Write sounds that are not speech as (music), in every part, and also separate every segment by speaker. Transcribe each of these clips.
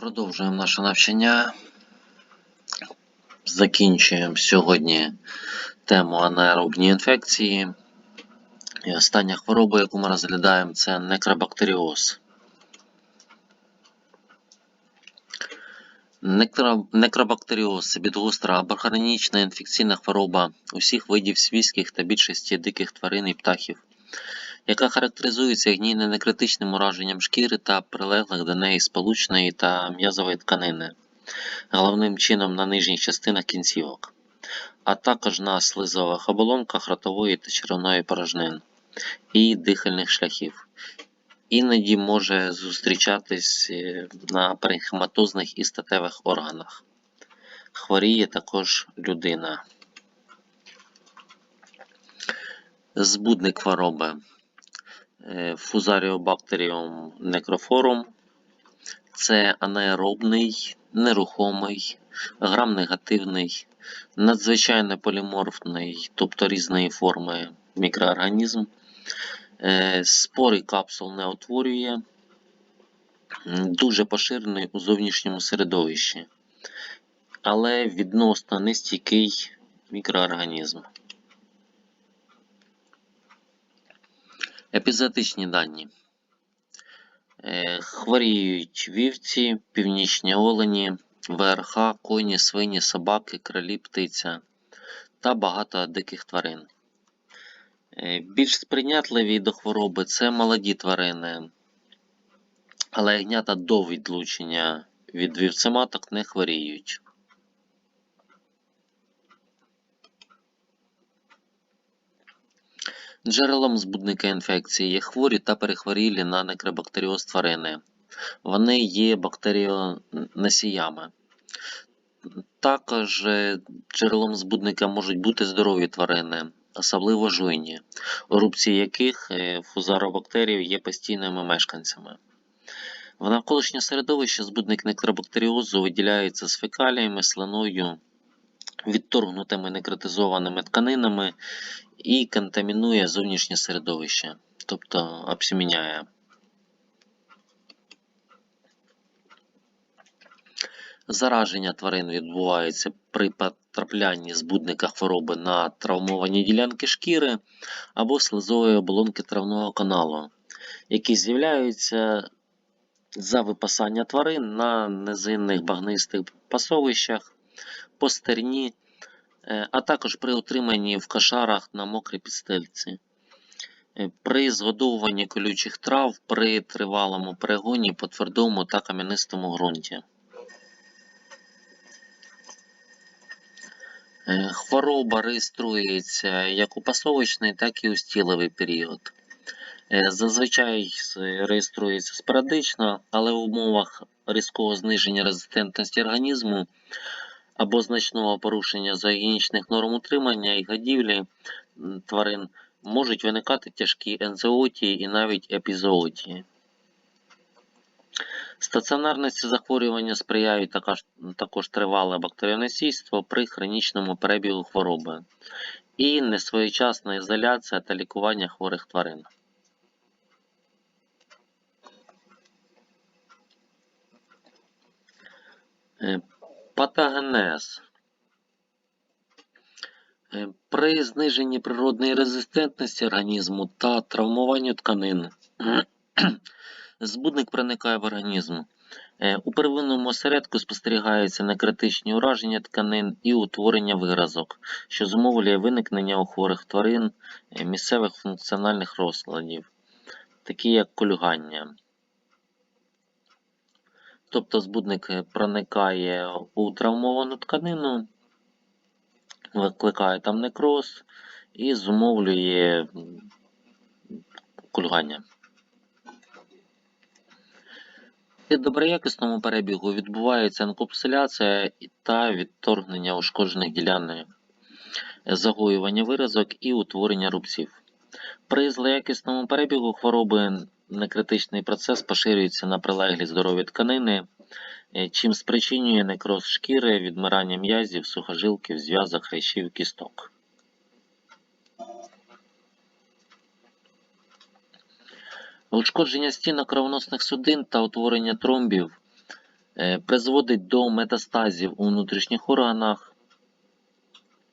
Speaker 1: Продовжуємо наше навчання. Закінчуємо сьогодні тему анаеробні інфекції. І остання хвороба, яку ми розглядаємо, це некробактеріоз. Некробактеріоз це підгостра або хронічна інфекційна хвороба усіх видів свійських та більшості диких тварин і птахів, яка характеризується гнійно-некритичним ураженням шкіри та прилеглих до неї сполучної та м'язової тканини, головним чином на нижніх частинах кінцівок, а також на слизових оболонках ротової та черевної порожнин і дихальних шляхів. Іноді може зустрічатись е, на перихематозних і статевих органах. Хворіє також людина. Збудник хвороби Fusariobacterium necrophorum. Це анаеробний, нерухомий, грам-негативний, надзвичайно поліморфний, тобто різної форми мікроорганізм. Е, Спори капсул не утворює, дуже поширений у зовнішньому середовищі, але відносно нестійкий мікроорганізм. Епізотичні дані. Е, Хворіють вівці, північні олені, ВРХ, коні, свині, собаки, кролі, птиця та багато диких тварин. Е, Більш сприйнятливі до хвороби це молоді тварини, але ягнята до відлучення від вівцематок не хворіють. Джерелом збудника інфекції є хворі та перехворілі на некробактеріоз тварини. Вони є бактеріоносіями. Також е, джерелом збудника можуть бути здорові тварини, особливо жуйні, рубці яких е, фузаробактерії є постійними мешканцями. В навколишнє середовище збудник некробактеріозу виділяється з фекаліями, слиною, відторгнутими некротизованими тканинами і контамінує зовнішнє середовище, тобто обсіміняє. Зараження тварин відбувається при потраплянні збудника хвороби на травмовані ділянки шкіри або слизової оболонки травного каналу, які з'являються за випасання тварин на низинних багнистих пасовищах, по стерні, е, а також при утриманні в кошарах на мокрій підстельці. Е, При згодовуванні колючих трав при тривалому перегоні по твердому та кам'янистому ґрунті. Е, Хвороба реєструється як у пасовищний, так і у стіловий період. Зазвичай реєструється спорадично, але в умовах різкого зниження резистентності організму або значного порушення зоогінічних норм утримання і годівлі тварин можуть виникати тяжкі ензоотії і навіть епізоотії. Стаціонарності захворювання сприяють також, також тривале бактеріоносійство при хронічному перебігу хвороби і несвоєчасна ізоляція та лікування хворих тварин. Патогенез. Е, При зниженні природної резистентності організму та травмуванню тканин (clears throat) збудник проникає в організм. Е, У первинному осередку спостерігаються некритичні ураження тканин і утворення виразок, що зумовлює виникнення у хворих тварин е, місцевих функціональних розладів, такі як кульгання. Тобто збудник е, проникає у травмовану тканину, викликає там некроз і зумовлює кульгання. При доброякісному перебігу відбувається енкапсуляція та відторгнення ушкоджених ділянок, загоювання виразок і утворення рубців. При злоякісному перебігу хвороби некритичний процес поширюється на прилеглі здорові тканини, е, чим спричинює некроз шкіри, відмирання м'язів, сухожилків, зв'язок, хрящів, кісток. Ушкодження стінок кровоносних судин та утворення тромбів Е, Призводить до метастазів у внутрішніх органах,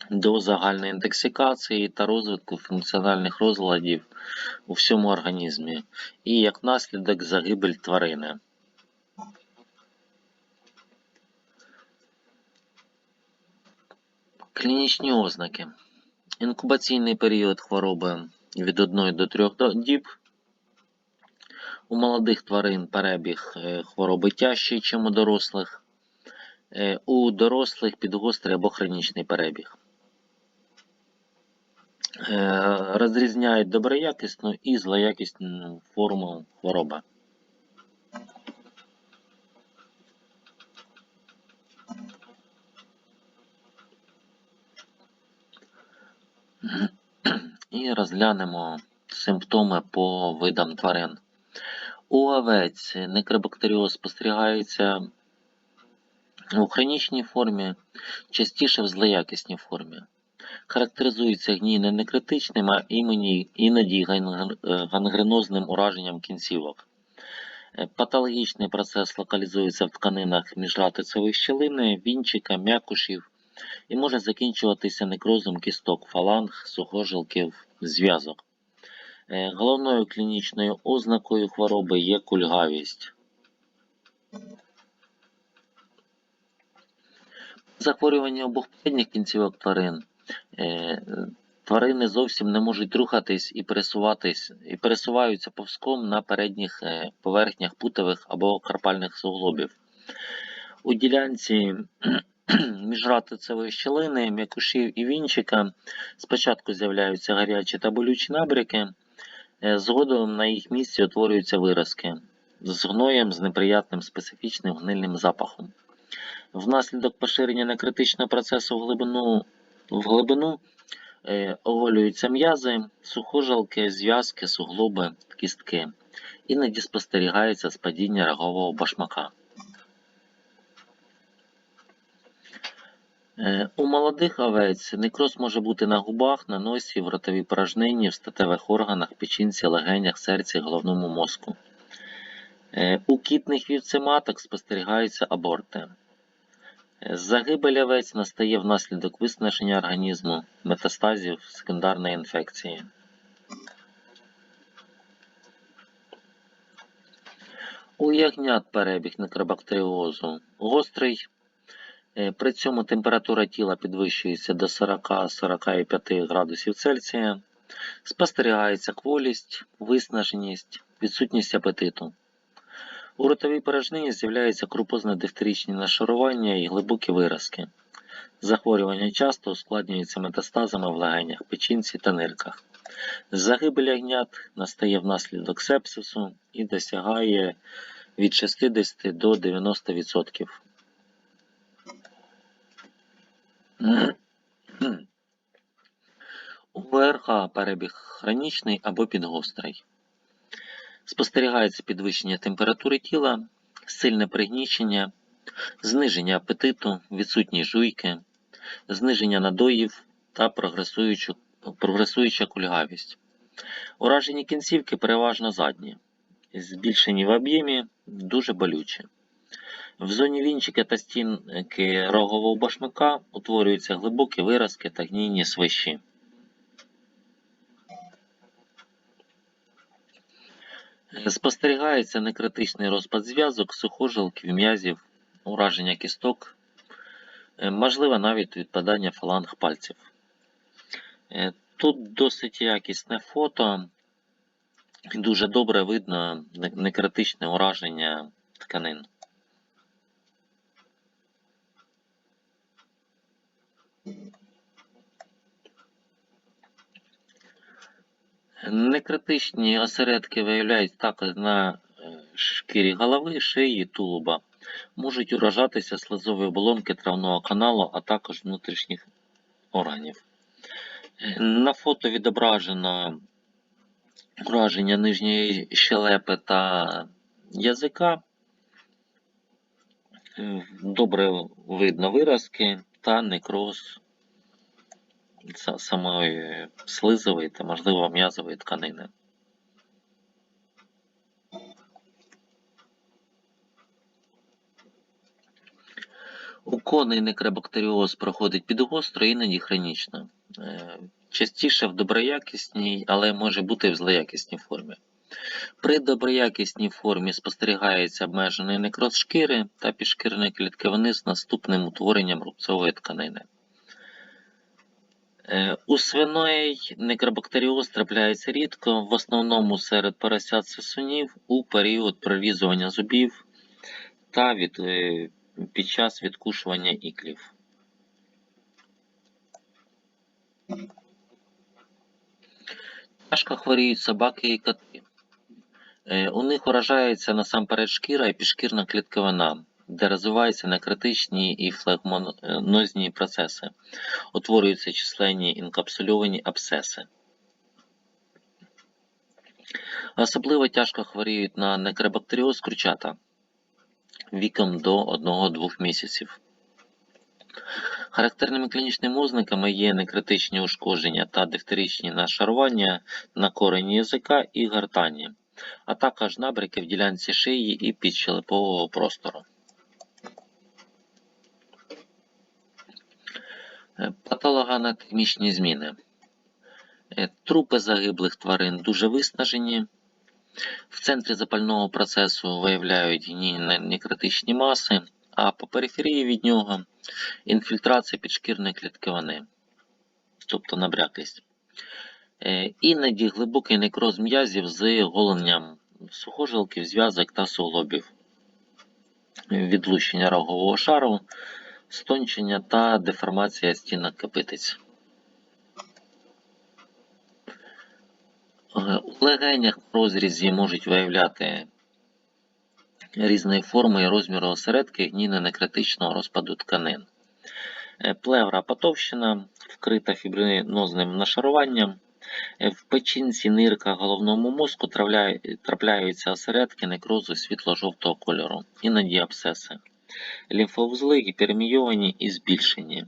Speaker 1: до загальної інтоксикації та розвитку функціональних розладів у всьому організмі, і як наслідок загибель тварини. Клінічні ознаки. Інкубаційний період хвороби від 1 до 3 діб. У молодих тварин перебіг е, хвороби тяжчий, ніж у дорослих. Е, У дорослих підгострий або хронічний перебіг. Е, Розрізняють доброякісну і злоякісну форму хвороби. І розглянемо симптоми по видам тварин. У овець некробактеріоз спостерігається у хронічній формі, частіше в злоякісній формі. Характеризується гнійно-некритичним, а імені іноді е, гангренозним ураженням кінцівок. Е, Патологічний процес локалізується в тканинах міжратицевої щелини, вінчика, м'якушів і може закінчуватися некрозом кісток, фаланг, сухожилків, зв'язок. Е, Головною клінічною ознакою хвороби є кульгавість. Захворювання обох передніх кінцівок тварин. Е, Тварини зовсім не можуть рухатись і пересуватись, і пересуваються повзком на передніх е, поверхнях путових або карпальних суглобів. У ділянці міжратицевої щелини, м'якушів і вінчика спочатку з'являються гарячі та болючі набряки, е, згодом на їх місці утворюються виразки з гноєм з неприятним специфічним гнильним запахом. Внаслідок поширення некритичного процесу в глибину, в глибину е, оголюються м'язи, сухожилки, зв'язки, суглоби, кістки. Іноді спостерігається спадіння рогового башмака. Е, У молодих овець некроз може бути на губах, на носі, в ротовій порожнині, в статевих органах, печінці, легенях, серці, головному мозку. Е, У кітних вівцематок спостерігаються аборти. Загибель овець настає внаслідок виснаження організму, метастазів, секундарної інфекції. У ягнят перебіг некробактеріозу гострий. Е, При цьому температура тіла підвищується до 40-45 градусів Цельсія. Спостерігається кволість, виснаженість, відсутність апетиту. У ротовій порожнині з'являються крупозно-дифтеричні нашарування і глибокі виразки. Захворювання часто ускладнюються метастазами в легенях, печінці та нирках. Загибель ягнят настає внаслідок сепсису і досягає від 60 до 90%. У ВРХ перебіг хронічний або підгострий. Спостерігається підвищення температури тіла, сильне пригнічення, зниження апетиту, відсутність жуйки, зниження надоїв та прогресуюча кульгавість. Уражені кінцівки переважно задні, збільшені в об'ємі, дуже болючі. В зоні вінчика та стінки рогового башмака утворюються глибокі виразки та гнійні свищі. Спостерігається некритичний розпад зв'язок, сухожилків, м'язів, ураження кісток, е, можливо навіть відпадання фаланг пальців. Е, Тут досить якісне фото, дуже добре видно некритичне ураження тканин. Некритичні осередки виявляють також на е, шкірі голови, шиї, тулуба. Можуть уражатися слизові оболонки травного каналу, а також внутрішніх органів. Е, На фото відображено ураження нижньої щелепи та язика. Е, Добре видно виразки та некроз самої слизової та, можливо, м'язової тканини. Конний некробактеріоз проходить підгостро, іноді хронічно. Е, Частіше в доброякісній, але може бути і в злоякісній формі. При доброякісній формі спостерігається обмежений некроз шкіри та підшкірної клітковини з наступним утворенням рубцової тканини. Е, У свиної некробактеріоз трапляється рідко, в основному серед поросят сосунів у період прорізування зубів та від, е, під час відкушування іклів. Тяжко хворіють собаки і коти. Е, У них уражається насамперед шкіра і підшкірна клітковина, де розвиваються некритичні і флегмонозні процеси, утворюються численні інкапсульовані абсцеси. Особливо тяжко хворіють на некробактеріоз кручата віком до 1-2 місяців. Характерними клінічними ознаками є некритичні ушкодження та дифтеричні нашарування на корені язика і гортані, а також набряки в ділянці шиї і підщелепового простору. Патологоанатомічні зміни. Е, Трупи загиблих тварин дуже виснажені. В центрі запального процесу виявляють некритичні маси, а по периферії від нього інфільтрація підшкірної клітковини, тобто набряклість. Е, Іноді глибокий некроз м'язів з голенням сухожилків, зв'язок та суглобів, відлучення рогового шару, стончення та деформація стінок копитиць. Е, У легенях в розрізі можуть виявляти різної форми і розміру осередки гнійно-некритичного розпаду тканин. Е, Плевра потовщена, вкрита фібринозним нашаруванням. Е, В печінці, нирках, головному мозку трапляються осередки некрозу світло-жовтого кольору, іноді абсцеси. Лімфовузли гіпермійовані і збільшені.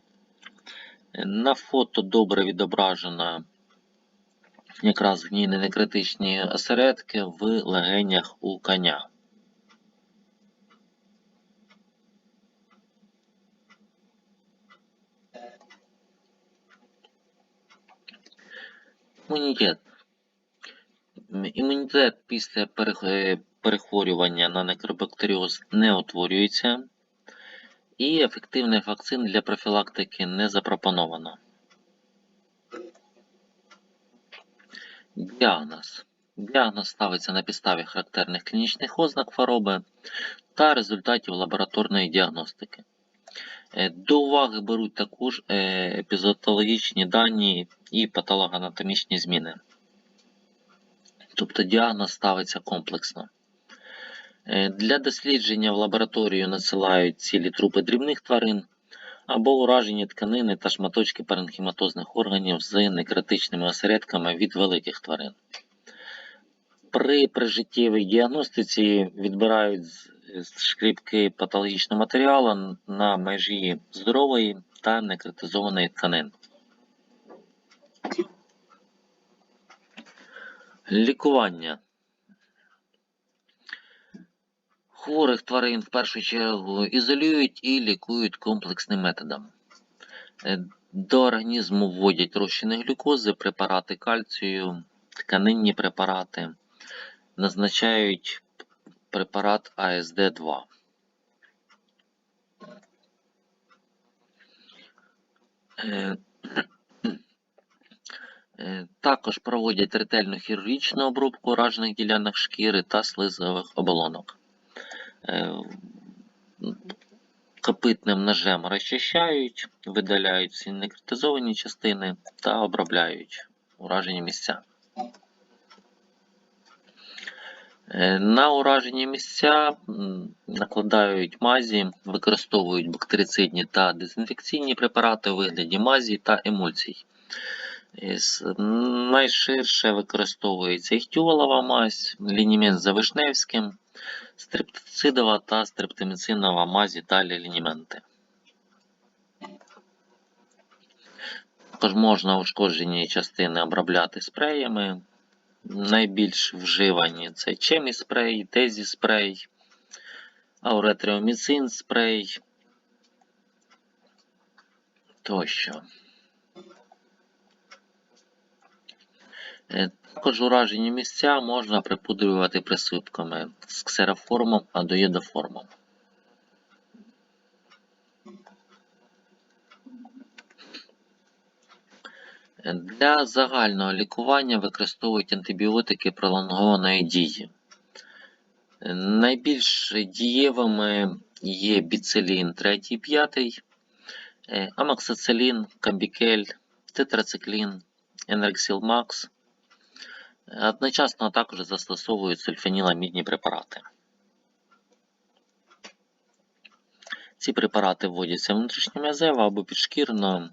Speaker 1: На фото добре відображено якраз гнійно-некритичні осередки в легенях у коня. Імунітет. Імунітет після перехворювання на некробактеріоз не утворюється, і ефективних вакцин для профілактики не запропоновано. Діагноз. Діагноз ставиться на підставі характерних клінічних ознак хвороби та результатів лабораторної діагностики. Е, До уваги беруть також е, епізотологічні дані і патологоанатомічні зміни. Тобто діагноз ставиться комплексно. Е, Для дослідження в лабораторію надсилають цілі трупи дрібних тварин або уражені тканини та шматочки паренхіматозних органів з некритичними осередками від великих тварин. При прижиттєвій діагностиці відбирають шкріпки патологічного матеріалу на межі здорової та некритизованої тканин. Лікування. Хворих тварин в першу чергу ізолюють і лікують комплексним методом. Е, До організму вводять розчини глюкози, препарати кальцію, тканинні препарати, назначають препарат АСД-2. Е, (clears throat) Е, Також проводять ретельну хірургічну обробку уражених ділянок шкіри та слизових оболонок. Е, Копитним ножем розчищають, видаляють всі некритизовані частини та обробляють уражені місця. Е, На уражені місця накладають мазі, використовують бактерицидні та дезінфекційні препарати у вигляді мазі та емульсій. Найширше використовується іхтіолова мазь, лінімент за Вишневським, стриптицидова та стриптоміцинова мазі та лініменти. Також можна ушкоджені частини обробляти спреями. Найбільш вживані це чеміспрей, дезіспрей, ауретриоміцин спрей, тощо. Також уражені місця можна припудрювати присипками з ксероформом адоїдоформом. Е, Для загального лікування використовують антибіотики пролонгованої дії. Найбільш дієвими є біцилін 3 5, е, амоксицилін, камбікель, тетрациклін, енерксіл Макс. Одночасно також застосовують сульфаніламідні препарати. Ці препарати вводяться внутрішньом'язево або підшкірно.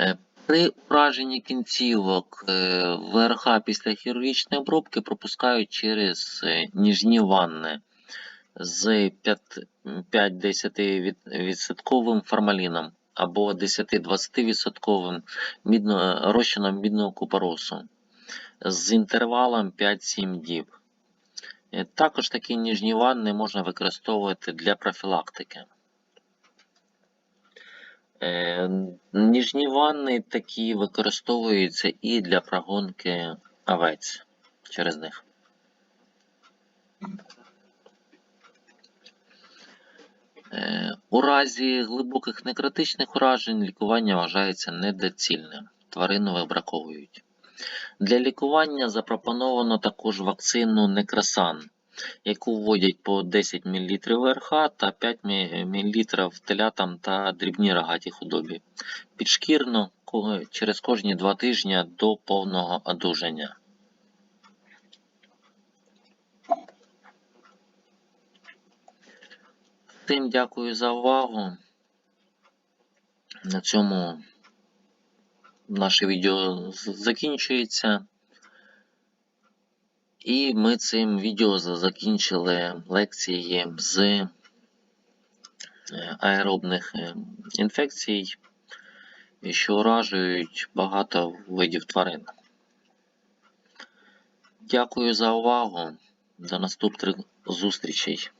Speaker 1: Е, При ураженні кінцівок е, ВРХ після хірургічної обробки пропускають через е, ніжні ванни з 5-10 відсотковим формаліном або 10-20 відсотковим мідно, розчином мідного купоросу з інтервалом 5-7 діб. Е, Також такі ніжні ванни можна використовувати для профілактики. Е, Ніжні ванни такі використовуються і для прогонки овець через них. У разі глибоких некритичних уражень лікування вважається недоцільним. Тварину вибраковують. Для лікування запропоновано також вакцину Некросан, яку вводять по 10 мл ВРХ та 5 мл телятам та дрібній рогатій худобі. Підшкірно через кожні 2 тижні до повного одужання. Всім дякую за увагу. На цьому наше відео закінчується. І ми цим відео закінчили лекції з е, аеробних е, інфекцій, що уражують багато видів тварин. Дякую за увагу. До наступних зустрічей.